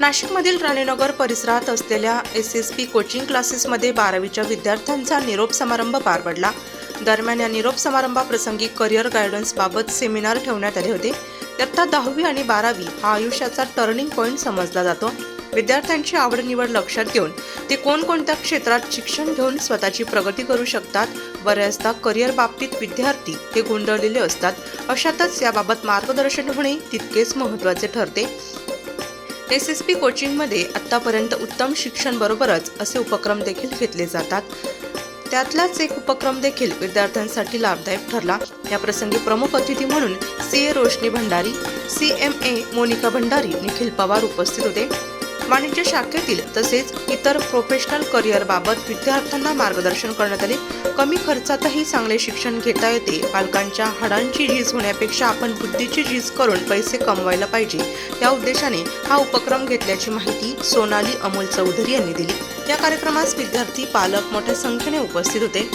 नाशिकमधील राणीनगर परिसरात असलेल्या एस एस पी कोचिंग क्लासेसमध्ये बारावीच्या विद्यार्थ्यांचा निरोप समारंभ पार पडला. दरम्यान या निरोप समारंभाप्रसंगी करिअर गायडन्सबाबत सेमिनार ठेवण्यात आले होते. इयत्ता दहावी आणि बारावी हा आयुष्याचा टर्निंग पॉईंट समजला जातो. विद्यार्थ्यांची आवड निवड लक्षात घेऊन ते कोणकोणत्या क्षेत्रात शिक्षण घेऊन स्वतःची प्रगती करू शकतात बऱ्याचदा करिअर बाबतीत विद्यार्थी हे गोंधळलेले असतात अशातच याबाबत मार्गदर्शन होणे तितकेच महत्त्वाचे ठरते. एस एस पी कोचिंगमध्ये आत्तापर्यंत उत्तम शिक्षण बरोबरच असे उपक्रम देखील घेतले जातात. त्यातलाच एक उपक्रम देखील विद्यार्थ्यांसाठी लाभदायक ठरला. या प्रसंगी प्रमुख अतिथी म्हणून C A Roshni Bhandari C M A Monika Bhandari Nikhil Pawar उपस्थित होते. वाणिज्य शाखेतील तसेच इतर प्रोफेशनल करिअरबाबत विद्यार्थ्यांना मार्गदर्शन करण्यात आले. कमी खर्चातही चांगले शिक्षण घेता येते. पालकांच्या हाडांची झीज होण्यापेक्षा आपण बुद्धीची झीज करून पैसे कमवायला पाहिजे. या उद्देशाने हा उपक्रम घेतल्याची माहिती सोनाली अमोल चौधरी यांनी दिली. या कार्यक्रमास विद्यार्थी पालक मोठ्या संख्येने उपस्थित होते.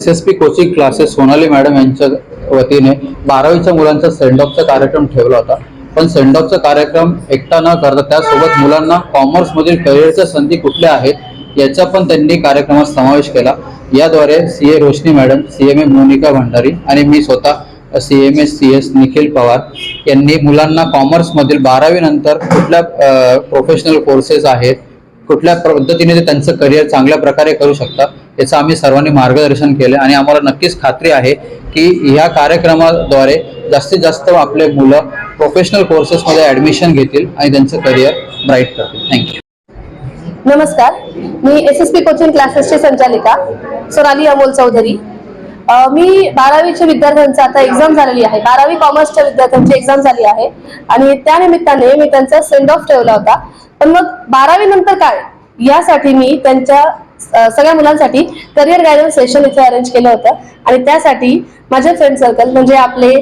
S S P coaching classes Sonali madam यांच्या वतीने बारावीच्या मुलांचा सेंड ऑफचा कार्यक्रम ठेवला होता. पण सेंड ऑफचा कार्यक्रम एकटा न करता त्यासोबत मुलांना कॉमर्समधील करिअरच्या संधी कुठल्या आहेत याचा पण त्यांनी कार्यक्रमात समावेश केला. याद्वारे C A Roshni madam C M A Monika Bhandari आणि मी स्वतः C M S C S Nikhil Pawar यांनी मुलांना कॉमर्समधील बारावीनंतर कुठल्या प्रोफेशनल कोर्सेस आहेत कुठल्या पद्धतीने ते त्यांचं करिअर चांगल्या प्रकारे करू शकतात याचं आम्ही सर्वांनी मार्गदर्शन केलं आणि आम्हाला नक्कीच खात्री आहे की ह्या कार्यक्रमाद्वारे जास्तीत जास्त आपले मुलं प्रोफेशनल कोर्सेसमध्ये ॲडमिशन घेतील आणि त्यांचं करिअर ब्राईट करतील. थँक्यू नमस्कार. मी एस एस पी कोचिंग क्लासेसची संचालिका सोनाली अमोल चौधरी. मी बारावीच्या विद्यार्थ्यांचा आता एक्झाम झालेली आहे. बारावी कॉमर्सच्या विद्यार्थ्यांची एक्झाम झाली आहे. आणि त्यानिमित्ताने मी त्यांचा सेंड ऑफ ठेवला होता. पण मग बारावी नंतर काय? यासाठी मी त्यांच्या सगळ्या मुलांसाठी करिअर गायडन्स सेशन इथे अरेंज केलं होतं. आणि त्यासाठी माझे फ्रेंड सर्कल म्हणजे आपले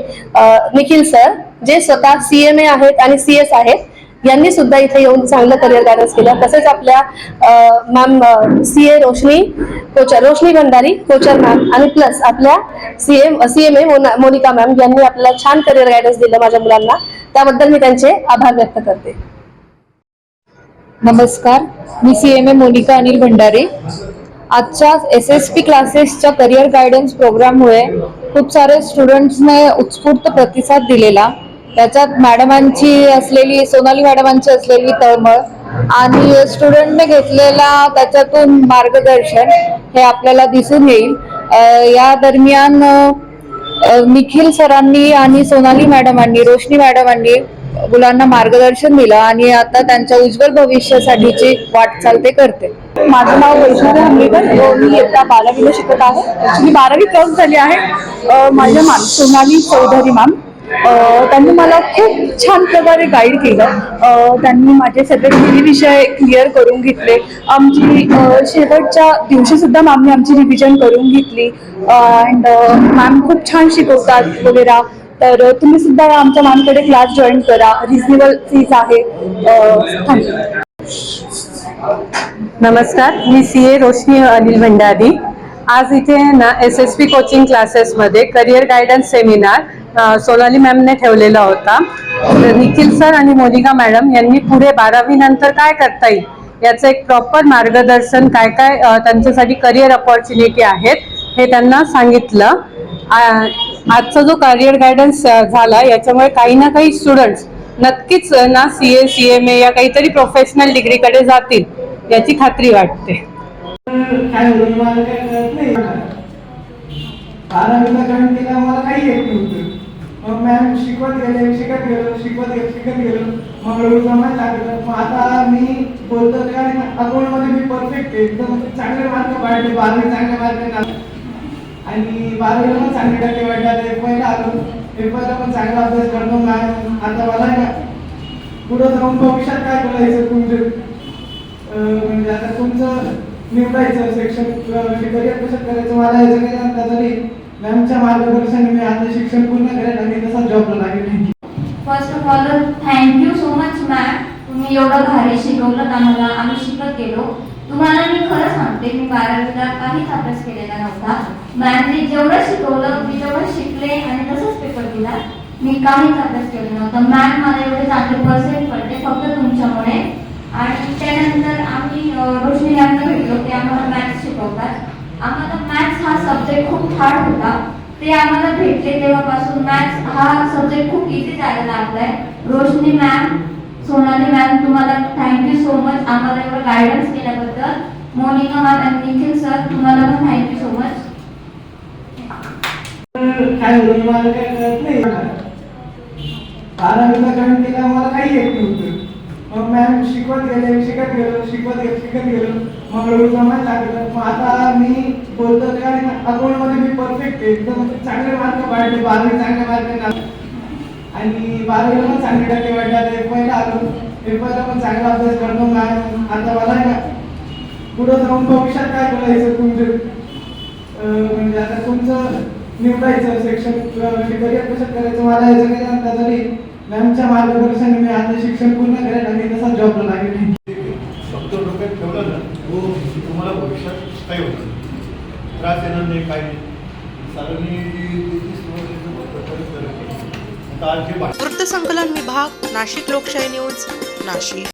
निखिल सर जे स्वतः सीएमए आहेत आणि सी एस आहेत यांनी सुद्धा इथे येऊन चांगलं करिअर गायडन्स केलं. तसेच आपल्या ma'am C A Roshni Kochar Roshni Bhandari Kochar ma'am आणि प्लस आपल्या C M C M A Monika ma'am यांनी आपल्याला छान करिअर गायडन्स दिलं माझ्या मुलांना. त्याबद्दल मी त्यांचे आभार व्यक्त करते. नमस्कार मी C M A Monika Anil Bhandare. आजच्या एस एस पी क्लासेसच्या करिअर गायडन्स प्रोग्राममुळे खूप सारे स्टुडंट्सने उत्स्फूर्त प्रतिसाद दिलेला. त्याच्यात मॅडमांची असलेली सोनाली मॅडमांची असलेली तळमळ आणि स्टुडंटने घेतलेला त्याच्यातून मार्गदर्शन हे आपल्याला दिसून येईल. या दरम्यान निखिल सरांनी आणि सोनाली मॅडमांनी रोशनी मॅडमांनी मुलांना मार्गदर्शन दिलं आणि आता त्यांच्या उज्ज्वल भविष्यासाठीची वाटचाल ते करते. माझं नाव वैष्णवी हंगेकर मी इयत्ता बारावीला शिकत आहे. ॲक्च्युली बारावी क्रॉस झाली आहे. माझ्या मॅम सोनाली चौधरी मॅम. त्यांनी मला खूप छान प्रकारे गाईड केलं. त्यांनी माझे सगळे विषय क्लिअर करून घेतले. आमची शेवटच्या दिवशी सुद्धा मॅमने आमची रिव्हिजन करून घेतली. अँड मॅम खूप छान शिकवतात वगैरे. तर तुम्ही सुद्धा आमच्या मॅमकडे क्लास जॉईन करा. रिजनेबल फीज आहे. नमस्कार मी सी ए रोशनी अनिल भंडारी. आज इथे ना एस एस पी कोचिंग क्लासेसमध्ये करिअर गायडन्स सेमिनार सोनाली मॅमने ठेवलेला होता. निखिल सर आणि मोनिका मॅडम यांनी पुढे बारावी नंतर काय करता येईल याचं एक प्रॉपर मार्गदर्शन काय काय त्यांच्यासाठी करिअर अपॉर्च्युनिटी आहेत हे त्यांना सांगितलं. आजचा जो करिअर गायडन्स झाला याच्यामुळे काही ना काही स्टुडंट्स नक्कीच ना C A C M A या काहीतरी प्रोफेशनल डिग्रीकडे जातील याची खात्री वाटते बारावीला जॉईन केला मला काही येत नव्हतं मग मॅम शिकवत गेले शिकत गेलो शिकवत गेलो शिकत गेलो मग हळूहळू जमायला लागलं मग आता मी बोलतो काय अकाउंटमध्ये मी परफेक्ट आहे एकदम चांगले मार्क पाडले बारावी चांगले मार्क आणि बारावीला पण चांगले टक्के वाटले पहिला आलो. पेपरला पण चांगला अभ्यास करतो मॅम आता मला ना पुढं जाऊन भविष्यात काय करायचं तुमचे? म्हणजे आता तुमचं निवडायचं सेक्शन किंवा म्हणजे करिअर कसं करायचं? मला याचं काही नसतं तरी मॅमच्या मार्गदर्शनाने मी आता शिक्षण पूर्ण करेन आणि तसा जॉबला लागेल first of all thank you so much ma'am तुम्ही एवढं भारी शिकवलं आम्हाला. आम्ही शिकत गेलो. तुम्हाला मी खरं सांगते मी बारावीला काहीच अभ्यास केलेला नव्हता. मॅमने जेवढं शिकवलं मी जेवढं शिकले आणि तसंच पेपर दिला. मी काहीच अभ्यास केला नव्हता. मॅम मला एवढे चांगले पर्सेंट पडले फक्त तुमच्यामुळे. आणि त्यानंतर आम्ही रोशनी मॅमला भेटलो. ते आम्हाला मॅथ्स शिकवतात. आम्हाला मॅथ्स हा सब्जेक्ट खूप हार्ड होता. ते आम्हाला भेटले तेव्हापासून. मॅथ्स हा सब्जेक्ट खूप इझी जायला लागलाय. रोशनी मॅम सोनाली मॅम तुम्हाला थँक्यू सो मच आम्हाला एवढं गायडन्स केल्याबद्दल. मोनिका मॅम आणि निखिल सर तुम्हाला पण थँक्यू सो मच काय होईल मला काय कळत नाही? बारावीला जॉईन केला मला काही येत नव्हतं. मग मॅम शिकवत गेले शिकत गेलो शिकवत गेलो शिकत गेलो. मग हळूहळू जमायला लागलं मग आता मी बोलतो काय अकाउंटमध्ये मी परफेक्ट आहे. एकदम चांगले मार्क पाडले बारावी चांगले मार्क आणि बारावीला पण चांगले टक्के वाटले एफवायला आलो. एफवायला पण चांगला अभ्यास करतो मॅम. आता मला का पुढं जाऊन भविष्यात काय करायचं तुमचं? अं, म्हणजे आता तुमचं निवडायचं म्हणजे करिअर कसं करायचं मला याचं काही आता तरी. मॅमच्या मार्गदर्शनाने मी आता शिक्षण पूर्ण करेन आणि तसा जॉबला लागेल. फक्त डोक्यात ठेवलं ना हो तुम्हाला भविष्यात काही होतं. त्रास येणार नाही काही नाही. वृत्तसंकलन विभाग नाशिक लोकशाही न्यूज नाशिक.